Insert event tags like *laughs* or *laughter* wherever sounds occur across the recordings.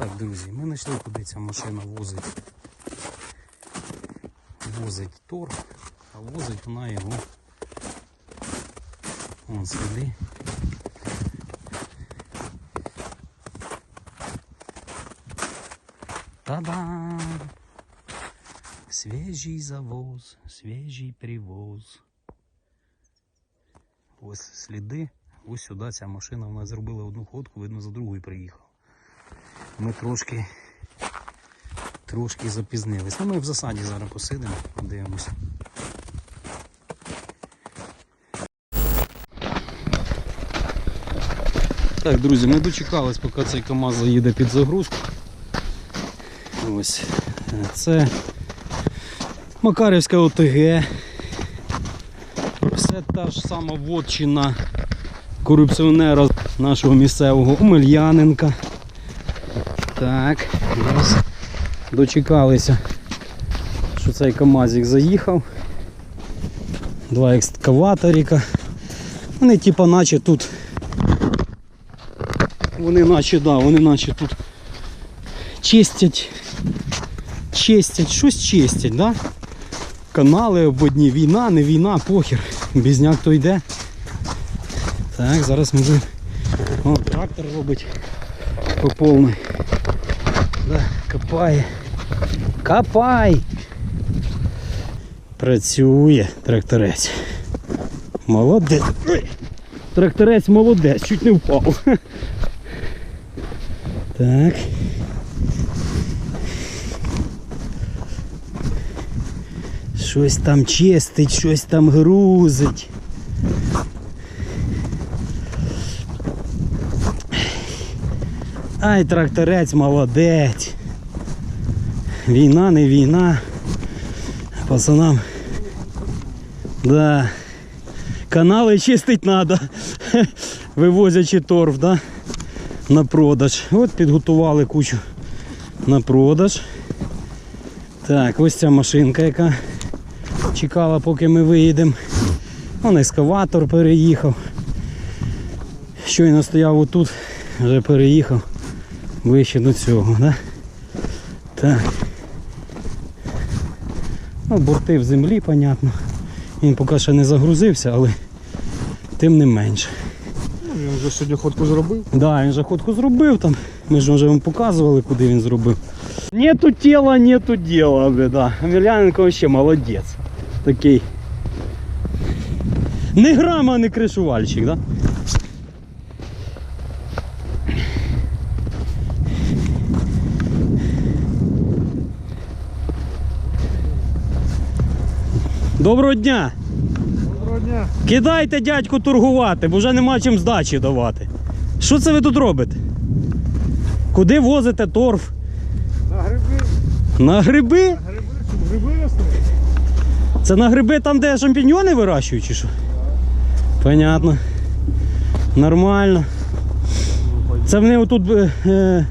Так, друзі, ми знайшли, куди ця машина возить. Возить торф, а возить вона його. Вон сюди. Та-дам! Свежий завоз, свежий привоз. Ось сліди. Ось сюди ця машина вона зробила одну ходку, видно, за другою приїхав. Ми трошки трошки запізнились. Ну ми в засаді зараз посидимо, подивимося. Так, друзі, ми дочекались, поки цей КАМАЗ заїде під загрузку. Ось це Макарівська ОТГ. Все та ж сама вотчина корупціонера нашого місцевого Омельяненка. Так, зараз дочекалися, що цей КАМАЗик заїхав. Два екскаваторика. Вони типа наче тут. Вони наче, да, вони наче тут чистять. Чистять, щось чистять, да? Канали ободні, війна, не війна, похер. Бізняк то йде. Так, зараз ми. О, трактор робить по повній. Да, копає. Копай! Працює тракторець. Молодець. Ой! Тракторець молодець, чуть не впав. Так. Щось там чистить, щось там грузить. Ай, тракторець молодець. Війна, не війна. Пацанам. Да. Канали чистить треба. Вивозячи торф, да? На продаж. От підготували кучу на продаж. Так, ось ця машинка, яка чекала, поки ми виїдемо. Вон ескаватор переїхав. Щойно стояв отут, вже переїхав ближче до цього. Да? Так. Ну, борти в землі, понятно. Він поки ще не загрузився, але тим не менше. Ну, Він вже сьогодні ходку зробив. Да, він же ходку зробив там. Ми ж вже вам показували, куди він зробив. Нету тіла, нету діла, бля, да. Емельяненко вообще молодець. Такий. Не грама, не кришувальщик, да? Доброго дня! Доброго дня. Кидайте дядьку торгувати, бо вже нема чим здачі давати. Що це ви тут робите? Куди возите торф? На гриби. На гриби? На гриби, щоб гриби росли. Це на гриби там, де шампіньйони вирощують чи що? Понятно. Нормально. Це вони отут е, е,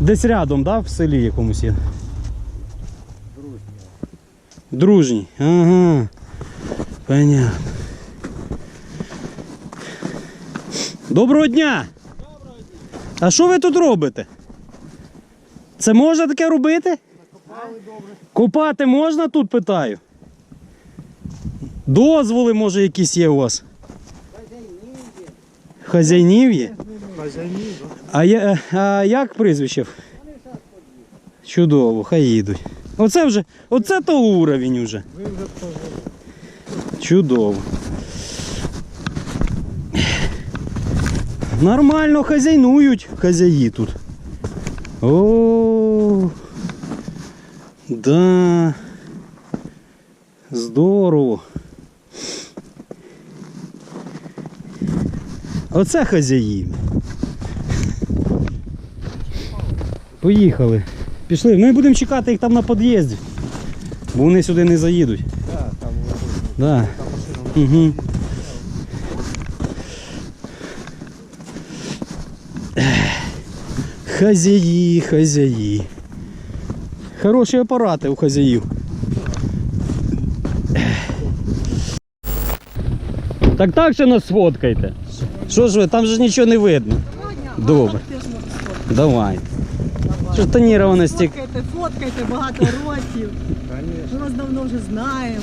десь рядом, да, в селі якомусь є? Дружній. Ага. Понятно. Доброго дня! А що ви тут робите? Це можна таке робити? Копати можна тут, питаю? Дозволи, може, якісь є у вас? Хазяйнів є? Хазяйні, да? А, я, а як прізвище? Чудово, хай їдуть. Оце вже, оце то уровень уже. Чудово. Нормально хазяйнують хазяї тут. О, да. Здорово. Оце хазяї. Поїхали. Пішли. Ми будемо чекати їх там на під'їзді. Бо вони сюди не заїдуть. Да, там, Да. там машина. Угу. Хазяї, хазяї. Хороші апарати у хазяїв. Так так ще нас сфоткайте. Що ж ви, там же нічого не видно. Добре. Давай. Що. Фоткайте, фоткайте багато років. Ми вас давно вже знаємо.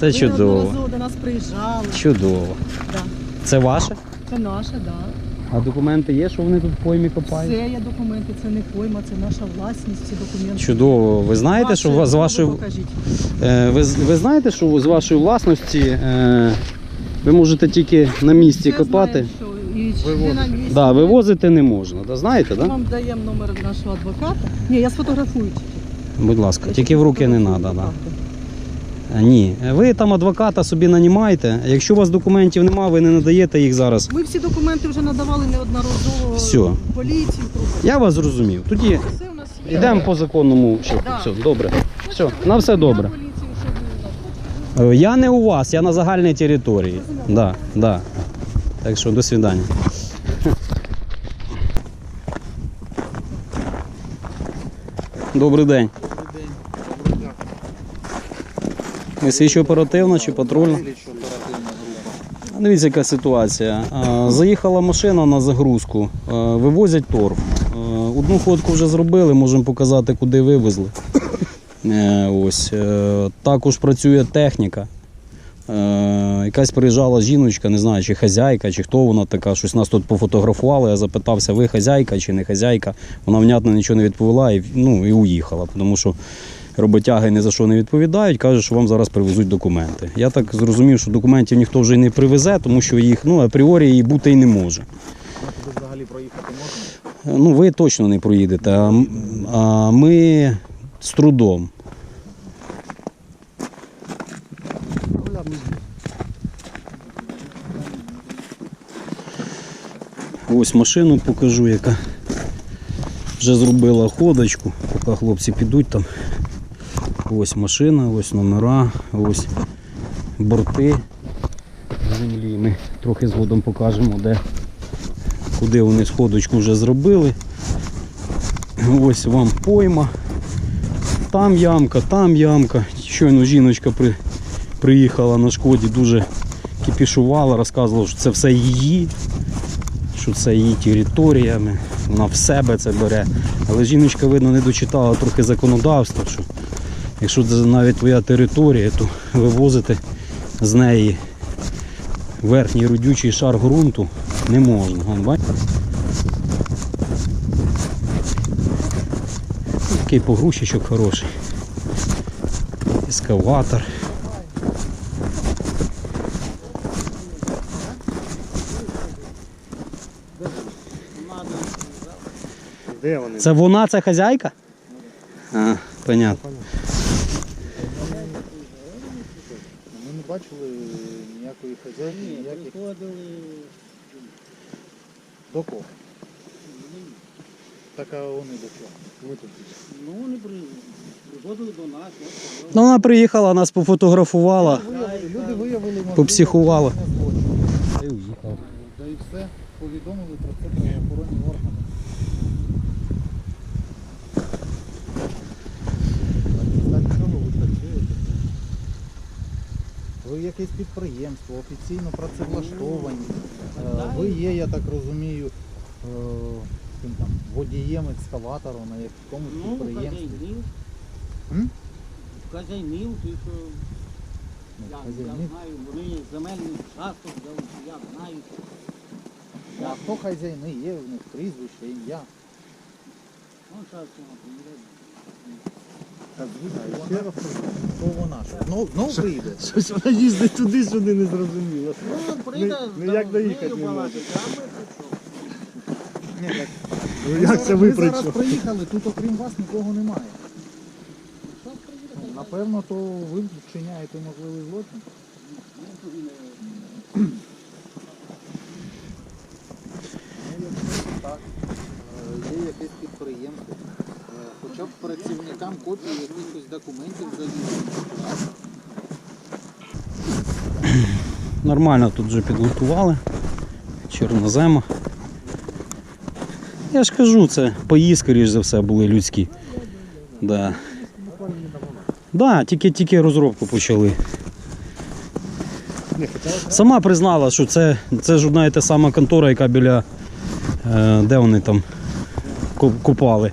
Це Ви чудово. неодноразово до нас приїжджали. Чудово. Да. Це ваше? Це наше, так. Да. А документи є, що вони тут в поймі копають? Це є документи, це не пойма, це наша власність, ці документи. Чудово. Ви знаєте, що з вашої покажіть. е, ви, з- ви знаєте, що з вашої власності е, ви можете тільки на місці Все копати? знають, що і чи ви на місці. Да, вивозити не можна. Да, знаєте, Ми? Да? вам даємо номер нашого адвоката. Ні, я сфотографую тільки. Будь ласка, Я тільки в руки не треба. Да. Ні, ви там адвоката собі нанімаєте. Якщо у вас документів немає, ви не надаєте їх зараз. Ми всі документи вже надавали неодноразово Все. в поліцію. Я вас зрозумів. Тоді Все у нас є. йдемо по законному шляху. Да. Все, добре. Все, на все добре. поліцію, щоб ви- Е, Я не у вас, я на загальній території. Да, да. Так що до свидання. Добрий день. Ви слідчо оперативна чи патрульна? Дивіться, яка ситуація. Заїхала машина на загрузку, вивозять торф. Одну ходку вже зробили, можемо показати, куди вивезли. Е, Ось. е, Також працює техніка. Е, Якась приїжджала жіночка, не знаю, чи хазяйка, чи хто вона така, щось нас тут пофотографували. Я запитався, ви хазяйка чи не хазяйка. Вона внятно нічого не відповіла і, ну, і уїхала, тому що роботяги ні за що не відповідають, кажуть, що вам зараз привезуть документи. Я так зрозумів, що документів ніхто вже й не привезе, тому що їх ну, апріорі і бути і не може. Туди взагалі проїхати можна? Ну, ви точно не проїдете, а, а ми з трудом. Ось машину покажу, яка вже зробила ходочку, поки хлопці підуть там. Ось машина, ось номера, ось борти землі. Ми трохи згодом покажемо, де куди вони сходочку вже зробили. Ось вам пойма. Там ямка, там ямка. Щойно жіночка при, приїхала на шкоді, дуже кипішувала, розказувала, що це все її, що це її територія, вона в себе це бере. Але жіночка, видно, не дочитала трохи законодавства, що якщо це навіть твоя територія, то вивозити з неї верхній родючий шар ґрунту не можна. Такий погрузчичок хороший. Ескаватор. Це вона, це хазяйка? А, понятно. Ми не бачили ніякої хазяйки, ніяких... До кого? Так а вони до чого? Ви тут. Ну, вони при- приходили до нас, Ну, вона приїхала, нас пофотографувала, Люди виявили можливо. злочин. І уїхав. Та і все, повідомили про це правоохоронні органи. На підставі чого ви працюєте? Ви якесь підприємство, офіційно працевлаштовані. Е, Ви є, я так розумію, е, там, водієм екскаватора на якомусь ну, підприємстві. М? Хазяїнів, ти що, Ну, я, я знаю, вони земельний участок взяли, я знаю. Ну, А хто хазяїни є, у них прізвище, ім'я. Ну, зараз вона? Що? Знов, знов прийде? Щось вона їздить туди-сюди не зрозуміло. Ну, прийде, ну, як доїхати нею не ми? Ні, так. Ну як це ви ви зараз приїхали, тут окрім вас нікого немає. Напевно, то ви вчиняєте можливий злочин. Ну, якщо так, е, є якесь підприємство, е, хоча б працівникам копії якихось документів завірити. Нормально тут вже підготували. Чорнозема. Я ж кажу, це паї, скоріш за все, були людські. Да. Да, тільки, тільки розробку почали. Сама признала, що це, це ж одна і та сама контора, яка біля. Е, де вони там копали.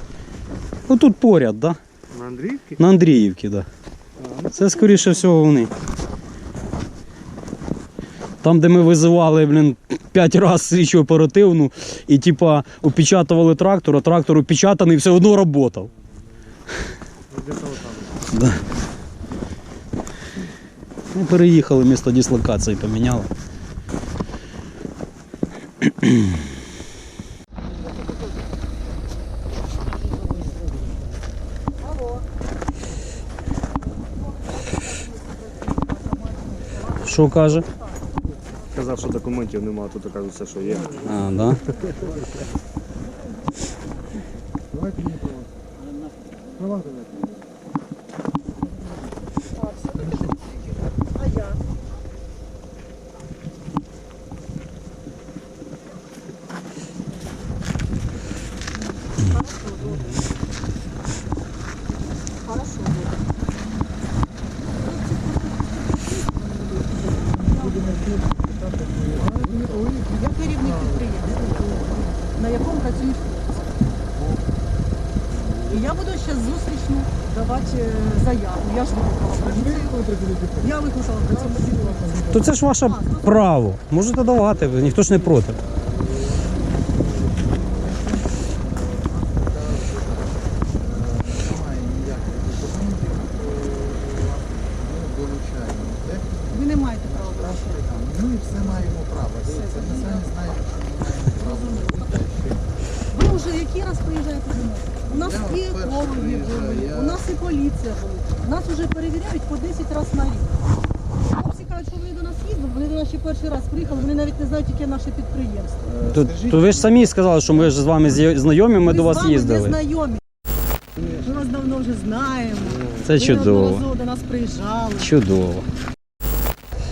Отут поряд, да? На Андріївки? На Андріївці, да. Це скоріше всього вони. Там, де ми визивали, блін, п'ять разів слідчу оперативну і типа опечатували трактор, а трактор опечатаний все одно працював. Да. Ну, переїхали, місто дислокації поміняли. Що каже? Казав, що документів немає, тут оказується, що є. А, да? Хорошо. Я керівник підприємства, на якому працюють хлопці. І я буду ще зустрічну давати е, заяву. Я ж поліцію. Я викликала працівників. То це ж ваше право. Можете давати, ніхто ж не проти. Ви не маєте права все маємо право. Дивіться, ми самі знаємо, що ми маємо право. Ви вже який раз приїжджаєте до нас? У нас Я і перший екологи були, у нас і поліція були. Нас вже перевіряють по 10 разів на рік. Хлопці кажуть, що вони до нас їздили, вони до нас ще перший раз приїхали, вони навіть не знають, яке наше підприємство. Е, То, скажіть, то ви ж самі сказали, що ми ж з вами знайомі, ми Ми до з вас вами не їздили. знайомі. Ми вас давно вже знаємо. Це Ви чудово. неодноразово до нас приїжджали. Чудово.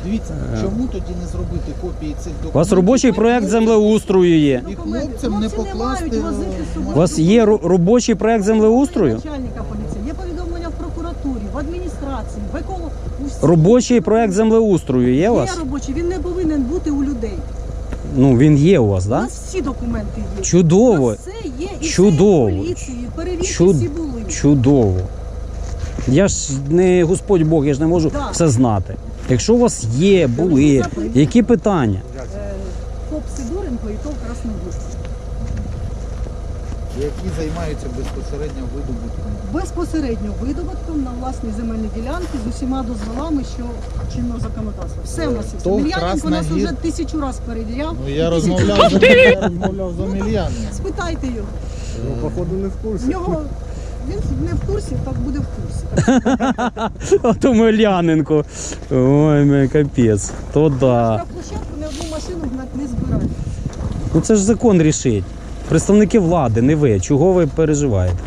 Дивіться, чому тоді не зробити копії цих документів? У вас робочий проект землеустрою є. І хлопцям не Хлопці покласти, мають возити з собою. У вас є ро- робочий проект землеустрою? Начальника поліції, є повідомлення в прокуратурі, в адміністрації, в еколо... у всіх. Робочий проект землеустрою є у Є вас? робочий, він не повинен бути у людей. Ну він є у вас, У так? нас всі документи є. У Чудово. нас все є, і Чудово. все є в поліції, перевірки Чуд- всі були. Чудово. Я ж не Господь Бог, я ж не можу Да. все знати. Якщо у вас є, були, які питання? Е, ФОП Сидоренко і ТОВ Красногор. які займаються безпосередньо видобутком. Безпосередньо видобутком на власній земельній ділянці з усіма дозволами, що чинного законодавства. Все у нас є. ТОВ Мільяненко нас Красногір. вже тисячу разів перевіряв. Ну я розмовляв я розмовляв з Омельяним. Спитайте його. Ну, походу, не в В курсі. нього він не в курсі, так буде в курсі. Ото *laughs* Миляненко. Ой, мій капець. То да. На площадку ні одну машину гнати не збирають. Ну це ж закон рішить. Представники влади, не ви. Чого ви переживаєте?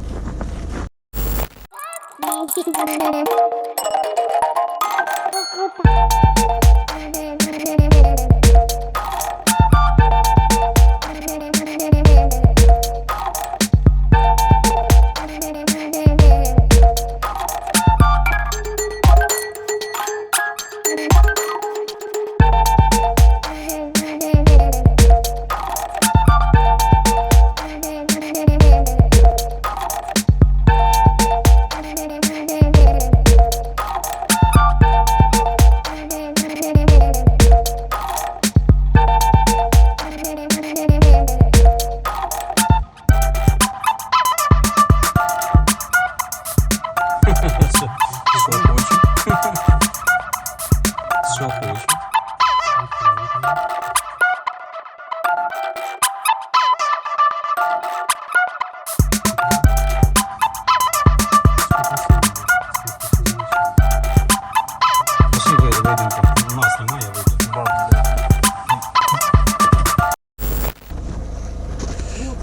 Що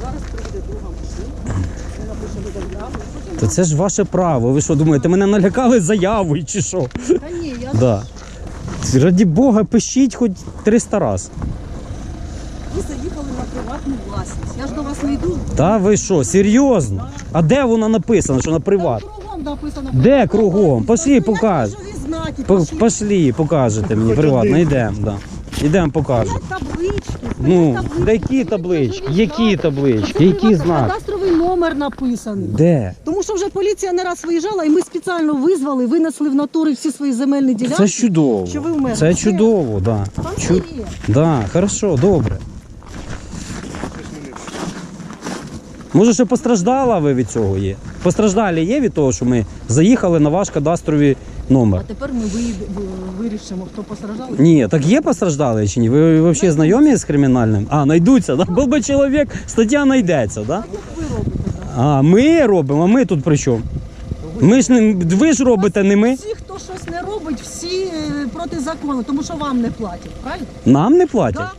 зараз приїде друга машина, ми напишемо заяву. То це ж ваше право. Ви що думаєте, мене налякали заявою чи що? Та ні, я *laughs* Да. Раді Бога, пишіть хоч 300 раз. ви заїхали на приватну власність. Я ж до вас не йду. Та ви що, серйозно? А де вона написана, що на приват? Там кругом написано. Де кругом? Пошли, покаж. межові пошли. Пошлі, покажете мені приватно. Йдемо, да. Йдемо, покажемо. Ну, які таблички? Які таблички? Які знаки? Кадастровий номер написаний. Де? Тому що вже поліція не раз виїжджала, і ми спеціально визвали, винесли в натури всі свої земельні ділянки. Це чудово. Що ви в мене? Це чудово, да. Там Чу... є. Да, хорошо, добре. Може, ще постраждала ви від цього є? Постраждалі є від того, що ми заїхали на ваш кадастровий номер? А тепер ми ви- вирішимо, хто постраждав. Ні, так є постраждали чи ні? Ви взагалі знайомі з кримінальним? А, знайдуться, да? Був би чоловік, стаття знайдеться, да? Ви робите? да? А, ми робимо, а ми тут при чому? Ми ж не, ви ж робите, не ми. Всі, хто щось не робить, всі е, проти закону, тому що вам не платять, правильно? Нам не платять? Да.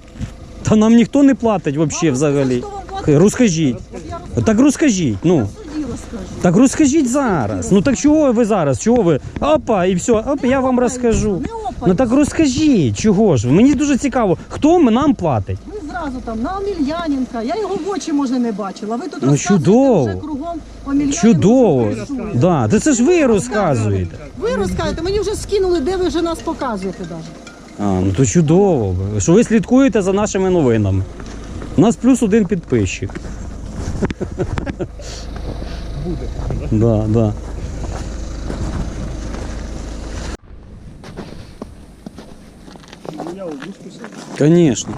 Та нам ніхто не платить взагалі взагалі. Розкажіть. От я розкажу, Так розкажіть. Ну. я в суді розкажу. Так розкажіть зараз. Ну так чого ви зараз? Чого ви? Опа, і все, оп, я вам розкажу. Ну так розкажіть, чого ж? ви? Мені дуже цікаво, хто нам платить. Ви зразу там на Омельяненка, я його в очі може не бачила. Ви тут Ну, розказуєте чудово. вже кругом Омельяненка. Чудово. Да, та це ж ви розказуєте. Ви розказуєте, мені вже скинули, де ви вже нас показуєте навіть. А, ну то чудово. Що ви слідкуєте за нашими новинами. У нас плюс один підписчик. Буде. Да, да. Звісно.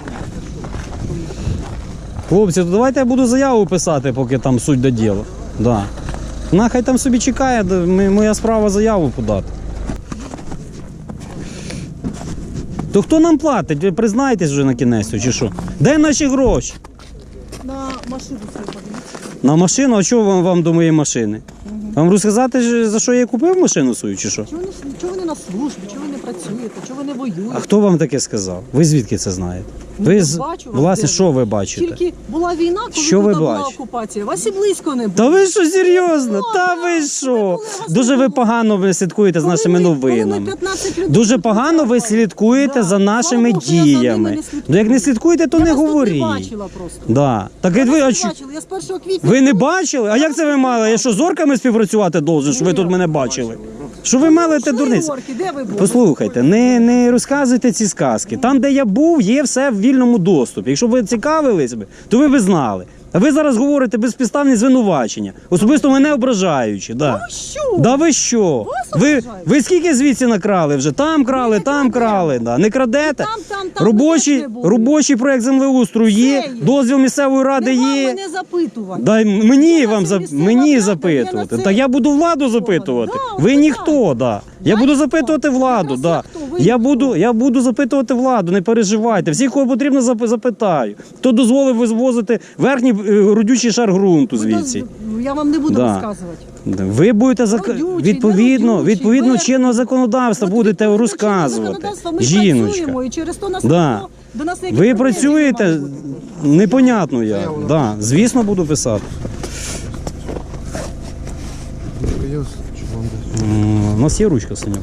Хлопці, то давайте я буду заяву писати, поки там суть до діла. Да. На, хай там собі чекає, моя справа заяву подати. То хто нам платить? Ви признайтесь вже на кінець, чи що? Де наші гроші? На машину. На машину, а чого вам, вам до моєї машини? Вам розказати, за що я купив машину свою, чи що? Чого ви, не- чого не на службі, чого працюєте, чого ви не воюєте? А хто вам таке сказав? Ви звідки це знаєте? Ну, Ви я з... бачу вас, власне, де що ви. бачите? Тільки була війна, коли Що тут ви була бачите? окупація. Вас і близько не було. Та ви що серйозно? Ну, Та ви що? Дуже ви погано ви слідкуєте з Коли нашими ми- коли ми новинами. 15 людей Дуже погано ви слідкуєте Да. за нашими Слава Богу, я за ними діями. слідкую. Ну як не слідкуєте, то Я не вас тут говоріть. не бачила просто. Да. Так Я і ви, а не чо- бачила, я з 1 квітня. ви не бачили? А як це ви мали? Я що з орками співпрацювати должен, що ви тут мене бачили? Що ви мали те орки, Де ви були? Послухайте, не, не розказуйте ці сказки. Там, де я був, є все в вільному доступі. Якщо ви цікавились би, то ви б знали. А ви зараз говорите безпідставні звинувачення, особисто мене ображаючи. Да. Що? Да ви що? Вас Ви, ображають? ви скільки звідси накрали вже? Там крали, не там крадемо. крали. Да. Не крадете? Там, там, там робочий, теж не робочий проект землеустрою є, є. дозвіл місцевої ради Не вам є. мене запитувати. Дай мені Є вам за місцева мені влада, запитувати. на це Та я буду владу запитувати. Да, ви от ніхто, да. Я Я буду ніхто. запитувати владу, Якраз да. я хто, ви Я ніхто. буду, я буду запитувати владу, не переживайте. Всіх, кого потрібно, зап- запитаю. Хто дозволив визвозити верхній е, родючий шар ґрунту звідси? Я вам не буду Да. розказувати. Ви будете зак... Родючий, відповідно, неродючий, відповідно верхній. чинного законодавства От будете відповідно розказувати. законодавства Ми Жіночка. працюємо, і через то нас Да. ніхто до нас ніяких Ви працюєте, має бути. непонятно як. Да, звісно, буду писати. У нас є ручка, Санюк.